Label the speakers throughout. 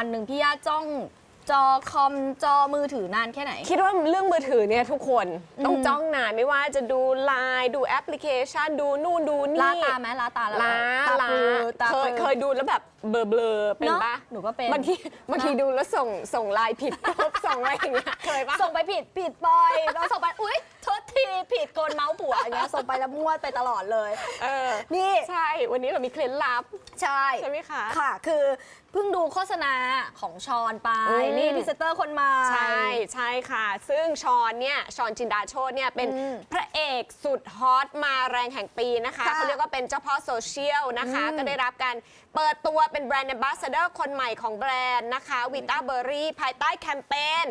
Speaker 1: วันหนึ่งพี่ย่าจ้องจอคอมจอมือถือนานแค่ไหน
Speaker 2: คิดว่าเรื่องมือถือเนี่ยทุกคนต้อง
Speaker 1: อืม
Speaker 2: จ้องนานไม่ว่าจะดูไลน์ดูแอปพลิเคชันดูนู่นดูนี่
Speaker 1: ล้าตาไหมล้าตา
Speaker 2: ล้า
Speaker 1: ตา
Speaker 2: ล้า
Speaker 1: ปลือตา
Speaker 2: เค
Speaker 1: ปลื
Speaker 2: ย
Speaker 1: อ
Speaker 2: เคยดูแล้วแบบเบลอเบลอๆเป็น
Speaker 1: เนอะ
Speaker 2: ปะ
Speaker 1: หนูก็เป็น
Speaker 2: บางทีบางทีดูแล้วส่งส่งไลน์ผิดปุ๊บส่งอะไรอย่างเงี้ยเคยปะ
Speaker 1: ส่งไปผิดผิดปอยเราส่งไปอุ้ยโทษที ผิดโกนเมาส์ผัวอย่างเงี้ยส่งไปแล้วมั่วไปตลอดเลย
Speaker 2: เออ
Speaker 1: นี่
Speaker 2: ใช่ วันนี้เรามีเคล็ดลับ
Speaker 1: ใช่
Speaker 2: ใช่ไหมคะ
Speaker 1: ค่ะ คือเพิ่งดูโฆษณาของชอนไป
Speaker 2: อืม
Speaker 1: นี่พรีเซนเตอร์คนใหม่
Speaker 2: ใช่ใช่ค่ะ ซึ่งชอนเนี่ยชอนจินดาโชตเนี่ยเป็น
Speaker 1: อืม
Speaker 2: พระเอกสุดฮอตมาแรงแห่งปีนะคะ
Speaker 1: ค่ะ
Speaker 2: เขาเรียกว่าเป็นเจ้าพ่อโซเชียลนะคะ
Speaker 1: อืม
Speaker 2: ก็ได้รับการเปิดตัวเป็นแบรนด์ a m b a s s a d o r คนใหม่ของแบรนด์นะคะวิต้าเบอรี่ภายใต้แคมเปญ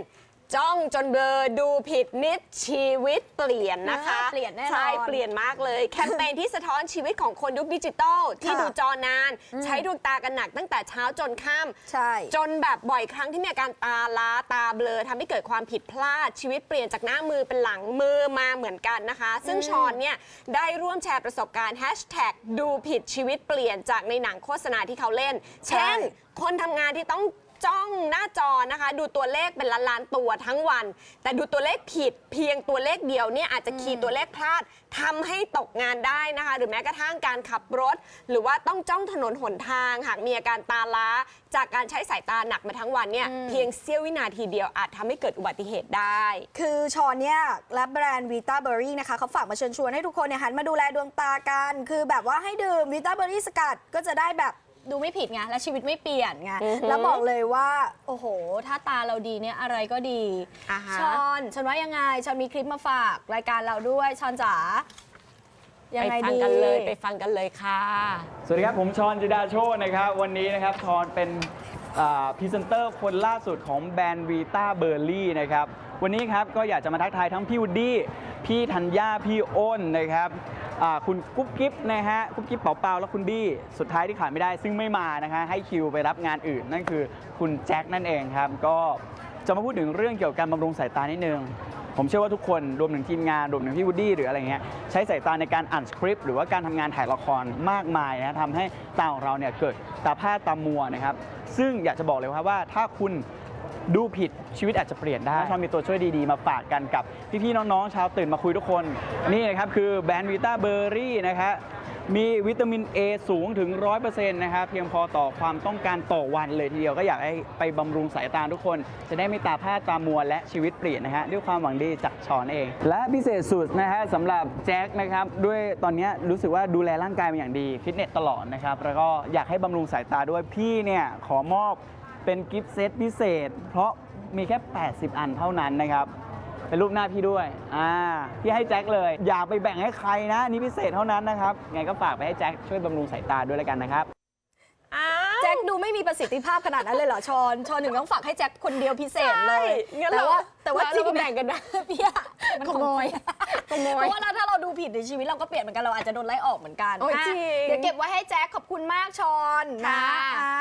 Speaker 2: จ้องจนเบลอดูผิดนิดชีวิตเปลี่ยนนะคะ
Speaker 1: เปลี่ยนแน่นอน
Speaker 2: ใช่เปลี่ยนมากเลย แคมเปญที่สะท้อนชีวิตของคนยุคดิจิตอลที่
Speaker 1: ค่ะ
Speaker 2: ดูจอนาน ใช้ดวงตากันหนักตั้งแต่เช้าจนค่ำ
Speaker 1: ใช่
Speaker 2: จนแบบบ่อยครั้งที่มีอาการตาล้าตาเบลอทำให้เกิดความผิดพลาดชีวิตเปลี่ยนจากหน้ามือเป็นหลังมือมาเหมือนกันนะคะ ซึ่งชอนเนี่ยได้ร่วมแชร์ประสบการณ์แฮชแท็กดูผิดชีวิตเปลี่ยนจากในหนังโฆษณาที่เขาเล่น เช่น คนทำงานที่ต้อง จ้องหน้าจอนะคะ ดูตัวเลขเป็นล้านล้านๆตัวทั้งวัน แต่ดูตัวเลขผิดเพียงตัวเลขเดียวเนี่ยอาจจะคีย์ตัวเลขพลาดทำให้ตกงานได้นะคะ หรือแม้กระทั่งการขับรถ หรือว่าต้องจ้องถนนหนทาง หากมีอาการตาล้า จากการใช้สายตาหนักมาทั้งวันเนี่ยเพียงเสี้ยววินาทีเดียวอาจทำให้เกิดอุบัติเหตุได้
Speaker 1: คือชอนเนี่ยและแบรนด์วิต้าเบอรี่นะคะเขาฝากมาเชิญชวนให้ทุกคนเนี่ยหันมาดูแลดวงตากัน คือแบบว่าให้ดื่มวิต้าเบอรี่สกัดก็จะได้แบบ ดูไม่ผิดไงและชีวิตไม่เปลี่ยนไง
Speaker 2: อือหือ
Speaker 1: แล้วบอกเลยว่าโอ้โห ถ้าตาเราดีเนี่ยอะไรก็ดี
Speaker 2: อ่าฮะ
Speaker 1: ชอนฉันว่ายังไงชอนมีคลิปมาฝากรายการเราด้วยชอนจ๋ายัง
Speaker 2: ไป
Speaker 1: ไง
Speaker 2: ฟัง
Speaker 1: ดี
Speaker 2: กันเลยไปฟังกันเลยค่ะ
Speaker 3: สวัสดีครับ ผมชอนจิดาโชตนะครับ วันนี้นะครับชอนเป็นพรีเซนเตอร์คนล่าสุดของแบรนด์วีต้าเบอร์รี่นะครับ วันนี้ครับก็อยากจะมาทักทายทั้งพี่วูดดี้พี่ธัญญาพี่อ้นนะครับอ่า คุณกุ๊บกิ๊บนะฮะกุ๊บกิ๊บเป่าๆแล้วคุณดี้สุดท้ายที่ขาดไม่ได้ ซึ่งไม่มานะคะให้คิวไปรับงานอื่น นั่นคือคุณแจ็คนั่นเองครับ ก็จะมาพูดถึงเรื่องเกี่ยวกับการบำรุงสายตานิดนึงผมเชื่อว่าทุกคนรวมถึงทีมงานรวมถึงพี่วูดดี้หรืออะไรเงี้ยใช้สายตาในการอ่านสคริปต์หรือว่าการทำงานถ่ายละครมากมายนะทำให้ตาของเราเนี่ยเกิดตาผ้าตามัวนะครับซึ่งอยากจะบอกเลยครับว่าถ้าคุณ ดูผิดชีวิตอาจจะเปลี่ยนได้ชอบมีตัวช่วยดีๆ มาฝากกันกับพี่ๆน้องๆชาวตื่นมาคุยทุกคน นี่นะครับคือแบรนด์วิต้าเบอร์รี่นะครับมีวิตามิน A สูงถึง 100%นะครับเพียงพอต่อความต้องการต่อวันเลยทีเดียวก็อยากให้ไปบำรุงสายตาทุกคน จะได้ไม่ตาผ้าตามัวและชีวิตเปลี่ยนนะฮะด้วยความหวังดีจากชอนเอง และพิเศษสุดนะฮะสำหรับแจ็คนะครับด้วยตอนนี้รู้สึกว่าดูแลร่างกายเป็นอย่างดีฟิตเนสตลอดนะครับแล้วก็อยากให้บำรุงสายตาด้วยพี่เนี่ยขอมอบ เป็นกิฟต์เซตพิเศษ เพราะมีแค่ 80 อันเท่านั้นนะครับ เป็นรูปหน้าพี่ด้วย อ่า พี่ให้แจ็คเลย อย่าไปแบ่งให้ใครนะ นี่พิเศษเท่านั้นนะครับ ไงก็ฝากไปให้แจ็คช่วยบำรุงสายตาด้วยแล้วกันนะครับ
Speaker 2: อ้าว
Speaker 1: แจ็คดูไม่มีประสิทธิภาพขนาดนั้นเลยเหรอชอนชอนถึงต้องฝากให้แจ็คคนเดียวพิเศษเลย
Speaker 2: ใช่งั้น
Speaker 1: แต่
Speaker 2: เรา
Speaker 1: ว่าแต่ว่า
Speaker 2: เราก็แบ่งกันนะ
Speaker 1: พี่อะมันขโมย
Speaker 2: ขโมย
Speaker 1: เพราะว่าถ้าเราดูผิดในชีวิตเราก็เปลี่ยนเหมือนกันเราอาจจะโดนไล่ออกเหมือนกัน
Speaker 2: โอ้ย
Speaker 1: อะ
Speaker 2: จริง
Speaker 1: เดี๋ยวเก็บไว้ให้แจ็คขอบคุณมากชอนนะ
Speaker 2: ค่ะ
Speaker 1: อ่า